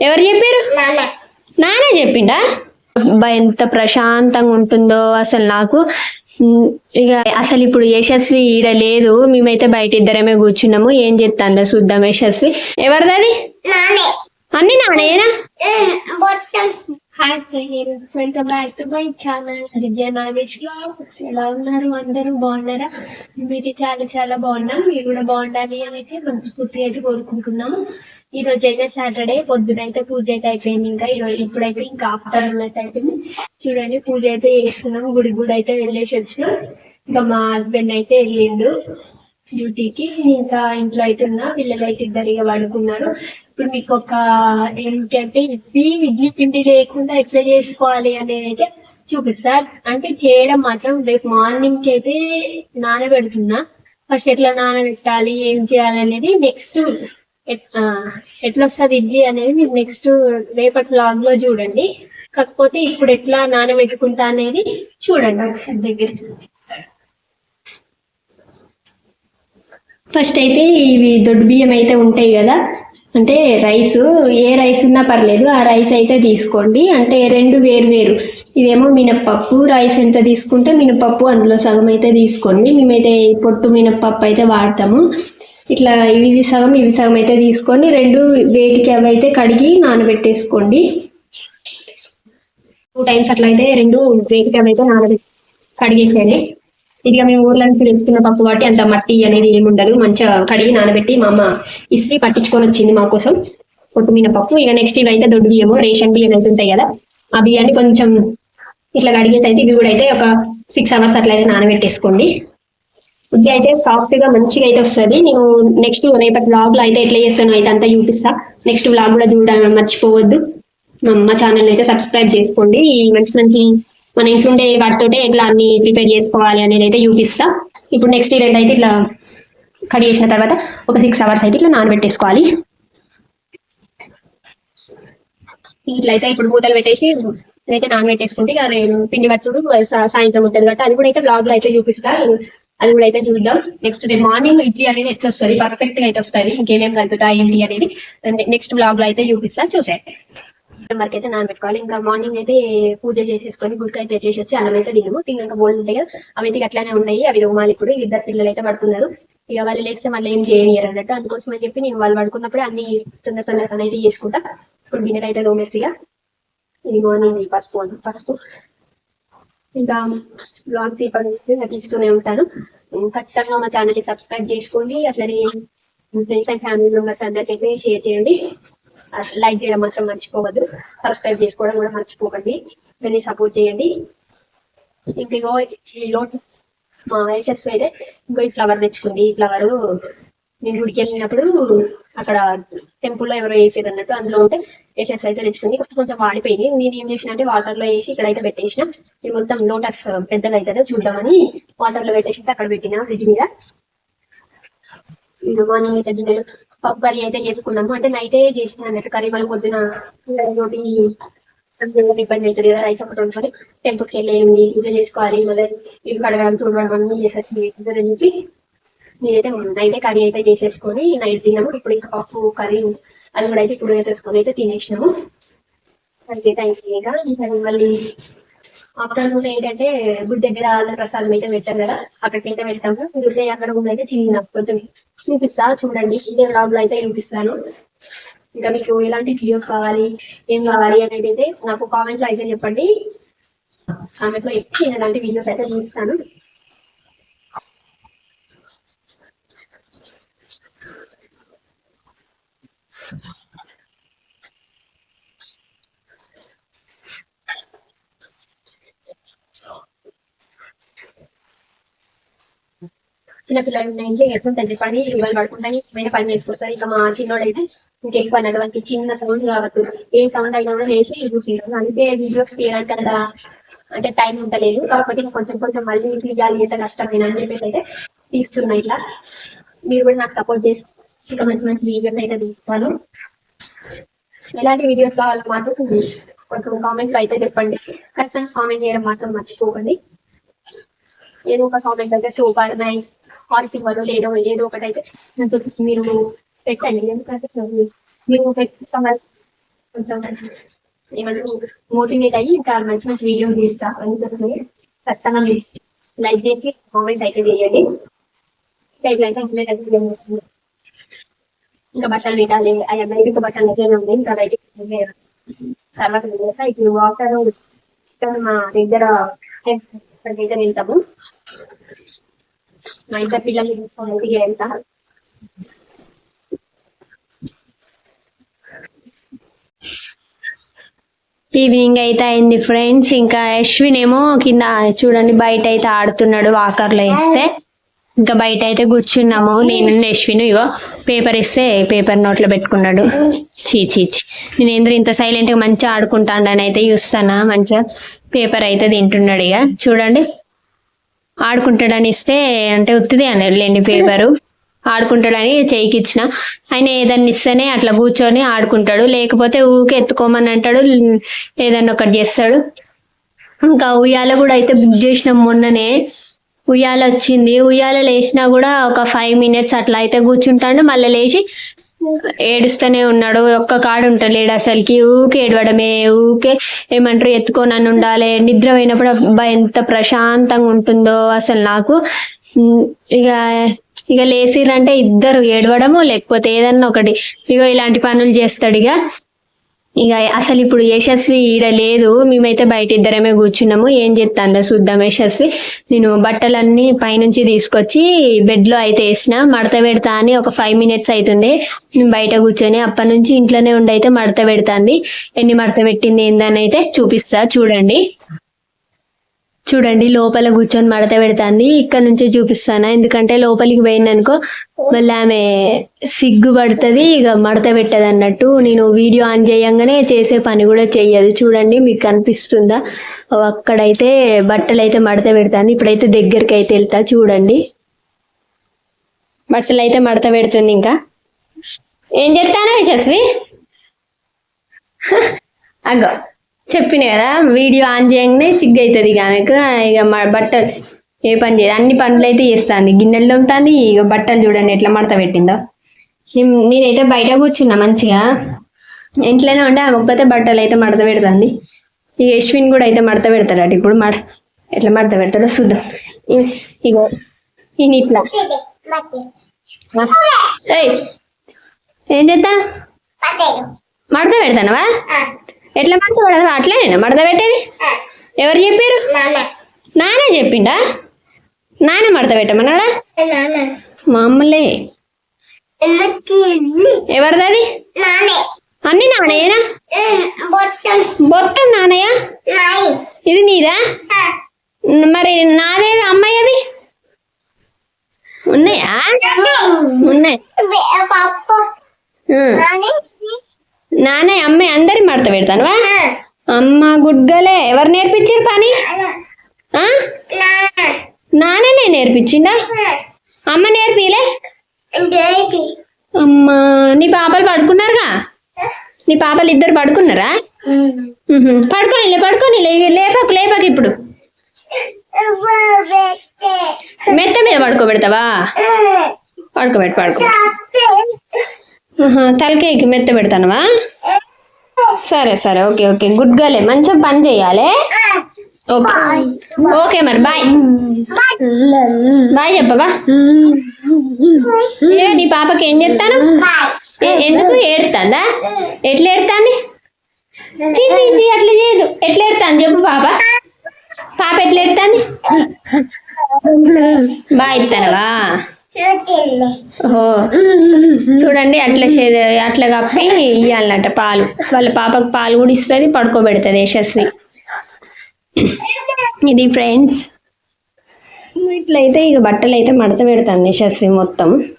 ఎవరు చెప్పారు? నానే చెప్పిండా? అబ్బా, ఎంత ప్రశాంతంగా ఉంటుందో అసలు నాకు. ఇక అసలు ఇప్పుడు యశస్వి ఈడ లేదు. మేమైతే బయట ఇద్దరమే కూర్చున్నాము. ఏం చెప్తాందో చూద్దాం యశస్వి. ఎవరిది అన్ని నానేనా hi friends welcome back to my channel Divya Nagesh blogs ఎలా ఉన్నారు? అందరూ బాగున్నారా? మీరు చాలా చాలా బాగున్నాం. మీరు కూడా బాగుండాలి అని అయితే మనస్ఫూర్తిగా అయితే కోరుకుంటున్నాము. ఈ రోజు అయితే సాటర్డే పొద్దున అయితే పూజ అయితే అయిపోయింది ఇంకా. ఈ రోజు ఇప్పుడైతే ఇంకా ఆఫ్టర్నూన్ అయితే అయిపోయింది. చూడండి పూజ అయితే చేస్తున్నాం గుడి గుడి అయితే వెళ్ళేసి వచ్చినాం. ఇంకా మా హస్బెండ్ అయితే వెళ్ళిండు డ్యూటీకి. ఇంకా ఇంట్లో అయితే ఉన్నా పిల్లలు అయితే ఇద్దరు పడుకున్నారు. ఇప్పుడు మీకు ఒక ఏంటంటే ఇడ్లీ ఇడ్లీ పిండి లేకుండా ఎట్లా చేసుకోవాలి అనేది అయితే చూపిస్తారు అంటే చేయడం మాత్రం రేపు మార్నింగ్కి అయితే నానబెడుతున్నా. ఫస్ట్ ఎట్లా నానబెట్టాలి ఏం చేయాలి అనేది నెక్స్ట్ ఎట్లా వస్తుంది ఇడ్లీ అనేది మీరు నెక్స్ట్ రేపటి బ్లాగ్లో చూడండి. కాకపోతే ఇప్పుడు ఎట్లా నానబెట్టుకుంటా అనేది చూడండి ఒకసారి దగ్గర. ఫస్ట్ అయితే ఇవి దొడ్డు బియ్యం అయితే ఉంటాయి కదా. అంటే రైస్ ఏ రైస్ ఉన్నా పర్లేదు ఆ రైస్ అయితే తీసుకోండి. అంటే రెండు వేరు వేరు ఇదేమో మినప్పప్పు రైస్ ఎంత తీసుకుంటే మినప్పప్పు అందులో సగం అయితే తీసుకోండి. మేమైతే పొట్టు మినప్పప్పు అయితే వాడతాము. ఇట్లా ఇవి సగం ఇవి సగం అయితే తీసుకొని రెండు వేటికి అవి అయితే కడిగి నానబెట్టేసుకోండి. టూ టైమ్స్ అట్లా అయితే రెండు వేటికి అవి అయితే నానబెట్టి కడిగేసేయండి. ఇదిగా మేము ఊర్లో నుంచి తెచ్చుకున్న పప్పు కాబట్టి అంత మట్టి అనేది ఏమి ఉండదు. మంచిగా కడిగి నానబెట్టి మా అమ్మ ఇస్త్రీ పట్టించుకొని వచ్చింది మా కోసం. కొట్టుమీన పప్పు. ఇక నెక్స్ట్ ఇవి అయితే దొడ్డు బియ్యము రేషన్ బియ్యం అయితే ఉంటాయి కదా. ఆ బియ్యాన్ని కొంచెం ఇట్లా కడిగేసి అయితే ఇవి కూడా అయితే ఒక సిక్స్ అవర్స్ అట్లా అయితే నానబెట్టేసుకోండి. ఫుడ్ అయితే సాఫ్ట్గా మంచిగా అయితే వస్తుంది. నేను నెక్స్ట్ రేపటి బ్లాగ్లో అయితే ఎట్లా చేస్తాను అయితే అంతా చూపిస్తా. నెక్స్ట్ బ్లాగ్ కూడా చూడడం మర్చిపోవద్దు. మా అమ్మ ఛానల్ అయితే సబ్స్క్రైబ్ చేసుకోండి. ఈ మంచి మంచి మన ఇంట్లో ఉండే వాటితోటే ఎట్లా అన్ని ప్రిపేర్ చేసుకోవాలి అనేది అయితే చూపిస్తా. ఇప్పుడు నెక్స్ట్ రెండు అయితే ఇట్లా కడి చేసిన తర్వాత ఒక సిక్స్ అవర్స్ అయితే ఇట్లా నానబెట్టేసుకోవాలి. ఇట్లా అయితే ఇప్పుడు మూతలు పెట్టేసి అయితే నానబెట్టేసుకుంటే ఇక నేను పిండి పట్టుడు సాయంత్రం ఉంటుంది కాబట్టి అది కూడా అయితే బ్లాగ్లో అయితే చూపిస్తాను అది కూడా అయితే చూద్దాం. నెక్స్ట్ డే మార్నింగ్ ఇడ్లీ అనేది ఎట్లా వస్తుంది? పర్ఫెక్ట్గా అయితే వస్తుంది. ఇంకేమేమి కలుపుతాయి ఏంటి అనేది? నెక్స్ట్ బ్లాగ్లో అయితే చూపిస్తా చూసే వరకు అయితే నానబెట్టుకోవాలి. ఇంకా మార్నింగ్ అయితే పూజ చేసేసుకొని గుడికి అయితే చేసి వచ్చి అన్నం అయితే తినము. తిన్నాక బోల్ ఉంటాయి కదా అవి అయితే అట్లానే ఉన్నాయి. అవి రుమాలు ఇప్పుడు. ఇద్దరు పిల్లలు అయితే పడుకున్నారు. ఇక వాళ్ళు లేస్తే మళ్ళీ ఏం చేయనియరు అన్నట్టు. అందుకోసం అని చెప్పి నేను వాళ్ళు పడుకున్నప్పుడు అన్ని తొందర తొందరగా అయితే చేసుకుంటా. ఇప్పుడు గిన్నెలు అయితే దోమేసిగా ఇది మార్నింగ్ పసుపు పసుపు. ఇంకా బ్లాగ్స్ ఇప్పటి తీస్తూనే ఉంటాను ఖచ్చితంగా మా ఛానల్ని సబ్స్క్రైబ్ చేసుకోండి. అట్లనే ఫ్రెండ్స్ అండ్ ఫ్యామిలీ మెంబర్స్ అందరికీ షేర్ చేయండి. లైక్ చేయడం మాత్రం మర్చిపోవద్దు. సబ్స్క్రైబ్ చేసుకోవడం కూడా మర్చిపోకండి. వెళ్ళి సపోర్ట్ చేయండి. ఇంకో ఈ లోటస్ మా యశస్సు అయితే ఇంకో ఈ ఫ్లవర్ తెచ్చుకుంది. ఈ ఫ్లవర్ నేను గుడికి వెళ్ళినప్పుడు అక్కడ టెంపుల్లో ఎవరో వేసేది అన్నట్టు అందులో ఉంటే యశస్సు అయితే తెచ్చుకుంది కొంచెం వాడిపోయింది. నేను ఏం చేసిన అంటే వాటర్లో వేసి ఇక్కడ అయితే పెట్టేసిన. ఇది మొత్తం లోటస్ పెద్దగా అవుతుందో చూద్దామని వాటర్లో పెట్టేసి అక్కడ పెట్టిన ఫ్రిడ్జ్ మీద. ఇది మార్నింగ్ అయితే డిన్నర్ పప్పు కర్రీ అయితే చేసుకున్నాము. అంటే నైటే చేసిన అన్నట్టు కర్రీ మనం పొద్దున రోటీ ఇబ్బంది అవుతుంది కదా రైస్ ఒకటి ఉంటుంది టెంపుల్కి వెళ్ళేయండి పూజ చేసుకోవాలి మళ్ళీ ఇది కడగడం చూడడం అన్ని చేసేసి చెప్పి నేనైతే నైట్ కర్రీ అయితే చేసేసుకొని నైట్ తిన్నాము. ఇప్పుడు ఇంకా పప్పు కర్రీ అది కూడా అయితే ఇప్పుడు వేసేసుకొని అయితే తినేసినాము. అయితే ఇంకా ఇంకా మళ్ళీ ఆఫ్టర్నూన్ ఏంటంటే గుడి దగ్గర ప్రసాదం అయితే పెట్టారు కదా అక్కడికి అయితే వెళ్తాము. గుడి అక్కడ కూడా అయితే చిన్న కొంచెం చూపిస్తా చూడండి. ఇదే బ్లాగ్లో అయితే చూపిస్తాను. ఇంకా మీకు ఎలాంటి వీడియోస్ కావాలి ఏం కావాలి అనేది అయితే నాకు కామెంట్లో అయితే చెప్పండి. కామెంట్లో చెప్పి నేను అలాంటి వీడియోస్ అయితే తీస్తాను. చిన్న పిల్లలు ఉన్న ఎట్లుంటుంది పని ఇవాళ పడుకుంటాని ఇష్టమైన పని చేసుకొస్తారు. ఇక మా చిన్నోడు అయితే ఇంకెక్కువ నడవడానికి చిన్న సౌండ్ కావచ్చు ఏ సౌండ్ అయినా కూడా వేసి చూసిండు అందుకే వీడియోస్ తీయడానికి అంత అంటే టైం ఉండలేదు. కాకపోతే కొంచెం కొంచెం మళ్ళీ తీయాలి ఎంత కష్టమైన అని చెప్పేసి అయితే తీస్తున్నా ఇట్లా. మీరు కూడా నాకు సపోర్ట్ చేసి ఇంకా మంచి మంచి వీడియోస్ అయితే తీస్తాను ఎలాంటి వీడియోస్ కావాలో మాత్రం కొంచెం కామెంట్స్ అయితే చెప్పండి ఖచ్చితంగా కామెంట్ చేయడం మాత్రం మర్చిపోకండి ఏదో ఒక కామెంట్ అయితే సూపర్ నైస్ ఆర్ సింబల్ లేదో ఏదో ఒకటి అయితే మీరు పెట్టండి ఎందుకంటే మీరు పెట్టడం కొంచెం ఏమంటారు మోటివేట్ అయ్యి ఇంకా మంచి మంచి వీడియో తీస్తా అందుకని ఖచ్చితంగా లైక్ చేసి కామెంట్ అయితే చేయండి ఇంకా అయితే. ఇంకా బట్టలు తినాలి అయ్యా బయటకు బట్టలు అయితే ఉంది ఇంకా బయటికి తర్వాత ఇప్పుడు వాటర్ మా దగ్గర దగ్గర వెళ్తాము మా ఇద్దరు పిల్లలు తీసుకొని ఇంటికి వెళ్తా ఈవినింగ్ అయితే అయింది ఫ్రెండ్స్ ఇంకా అశ్విన్ ఏమో కింద చూడండి బయట అయితే ఆడుతున్నాడు వాకర్లో వేస్తే. ఇంకా బయట అయితే కూర్చున్నాము. నేను యశ్విను ఇగో పేపర్ ఇస్తే పేపర్ నోట్లో పెట్టుకున్నాడు. చీ చీచి నేను ఎందుకు ఇంత సైలెంట్గా మంచిగా ఆడుకుంటాడని అయితే చూస్తానా? మంచిగా పేపర్ అయితే తింటున్నాడు ఇక చూడండి. ఆడుకుంటాడని ఇస్తే అంటే ఉత్తిదే అన్నారు లేని పేపరు. ఆడుకుంటాడని చేయికి ఇచ్చిన. ఆయన ఏదన్నా ఇస్తేనే అట్లా కూర్చొని ఆడుకుంటాడు. లేకపోతే ఊకే ఎత్తుకోమని అంటాడు. ఏదన్నా ఒకటి చేస్తాడు. ఇంకా ఉయ్యాల కూడా అయితే బుక్ చేసినాం మొన్ననే. ఉయ్యాల వచ్చింది ఉయ్యాల లేచినా కూడా ఒక ఫైవ్ మినిట్స్ అట్లా అయితే కూర్చుంటాడు. మళ్ళీ లేచి ఏడుస్తూనే ఉన్నాడు. ఒక్క కాడు ఉంటలేడు అసలుకి. ఊకే ఏడవడమే ఊకే ఏమంటారు ఎత్తుకొని ఉండాలి. నిద్ర పోయినప్పుడు అబ్బా ఎంత ప్రశాంతంగా ఉంటుందో అసలు నాకు. ఇక ఇక లేచిరంటే ఇద్దరు ఏడవడము లేకపోతే ఏదన్నా ఒకటి. ఇగో ఇలాంటి పనులు చేస్తాడు ఇక. ఇక అసలు ఇప్పుడు యశస్వి ఈడ లేదు మేమైతే బయట ఇద్దరమే కూర్చున్నాము. ఏం చేస్తాను చూద్దాం యశస్వి. నేను బట్టలన్నీ పైనుంచి తీసుకొచ్చి బెడ్లో అయితే వేసిన మడత పెడతా అని ఒక ఫైవ్ మినిట్స్ అవుతుంది నేను బయట కూర్చొని అప్పటి నుంచి ఇంట్లోనే ఉండి అయితే మడత పెడతాంది. ఎన్ని మడత పెట్టింది ఏందని అయితే చూపిస్తా చూడండి. చూడండి లోపల కూర్చొని మడత పెడతాంది. ఇక్కడ నుంచే చూపిస్తాను? ఎందుకంటే లోపలికి పోయిందనుకో మళ్ళీ ఆమె సిగ్గు పడుతుంది ఇక మడత పెట్టదు అన్నట్టు నేను వీడియో ఆన్ చేయంగానే చేసే పని కూడా చెయ్యదు. చూడండి మీకు కనిపిస్తుందా? అక్కడైతే బట్టలు అయితే మడత పెడుతుంది. ఇప్పుడైతే దగ్గరికి అయితే వెళ్తా చూడండి. బట్టలు అయితే మడత పెడుతుంది ఇంకా. ఏం చెప్తాను యశస్వి? అగో. చెప్పిన కదా వీడియో ఆన్ చేయగానే సిగ్గు అవుతుంది ఇక ఆమెకు. ఇక మ- బట్టలు ఏ పని చేయదు. అన్ని పనులు అయితే చేస్తుంది. గిన్నెలు తోముతుంది. ఇక బట్టలు చూడండి ఎట్లా మడత పెట్టిందో. నేను- నేనైతే బయట కూర్చున్నా మంచిగా. ఇంట్లోనే ఉండే. ఆమె ఒక్కతే బట్టలు అయితే మడత పెడుతుంది. ఇక యశ్విన్ కూడా అయితే మడత పెడతాడు ఇప్పుడు మడ ఎట్లా మడత పెడతాడో చూద్దాం. ఇగో ఈయన ఇట్లా ఏం చేద్దాం మడత పెడతానవా? ఎట్లా మడత పెడతావా అట్లేనేనా మడత పెట్టేది? ఎవరు చెప్పారు నానే చెప్పిండా? నాన్న మడత పెట్టమన్నాడా? మామూలే. ఎవరిది అది అన్ని నానయ్యనా మొత్తం నానయ్య ఇది నీదా మరి నాదేవి అమ్మాయి ఉన్నాయా ఉన్నాయి ఉం. నానే అమ్మాయి అందరి మడత పెడతానువా అమ్మ గుడ్గలే ఎవరు నేర్పించారు పని? ఆ? నాన్ననే నేర్పించిండా అమ్మ నేర్పిలే? అమ్మా నీ పాపలు పడుకున్నారుగా? నీ పాపలు ఇద్దరు పడుకున్నారా. పడుకోనిలే పడుకోనిలే లేపకు లేపకు ఇప్పుడు. మెత్త మీద పడుకోబెడతావా? పడుకోబెట్టు పడుకో తలకేకి మెత్త పెడతానవా? సరే సరే. Okay okay. గుడ్ గర్లే మంచిగా పని చేయాలి? ఓకే. ఓకే మరి. బాయ్ బాయ్ చెప్పవా? ఏ నీ పాపకి ఏం చెప్తాను? ఎందుకు ఏడుతాందా? ఎట్లా ఏడుతాంది? చీ చీ చీ అట్లా చేయదు. ఎట్లా ఏడుతాను చెప్పు పాప. పాప ఎట్లా ఏడుతాంది? బాయ్ ఇస్తానవా? చూడండి అట్లా చే- అట్లా కప్పి ఇవ్వాలన్నట పాలు. వాళ్ళ పాపకు పాలు కూడా ఇస్తుంది పడుకోబెడుతుంది యశస్వి. ఇది ఫ్రెండ్స్. ఇట్లయితే ఇక బట్టలు అయితే మడత పెడుతుంది యశస్వి మొత్తం.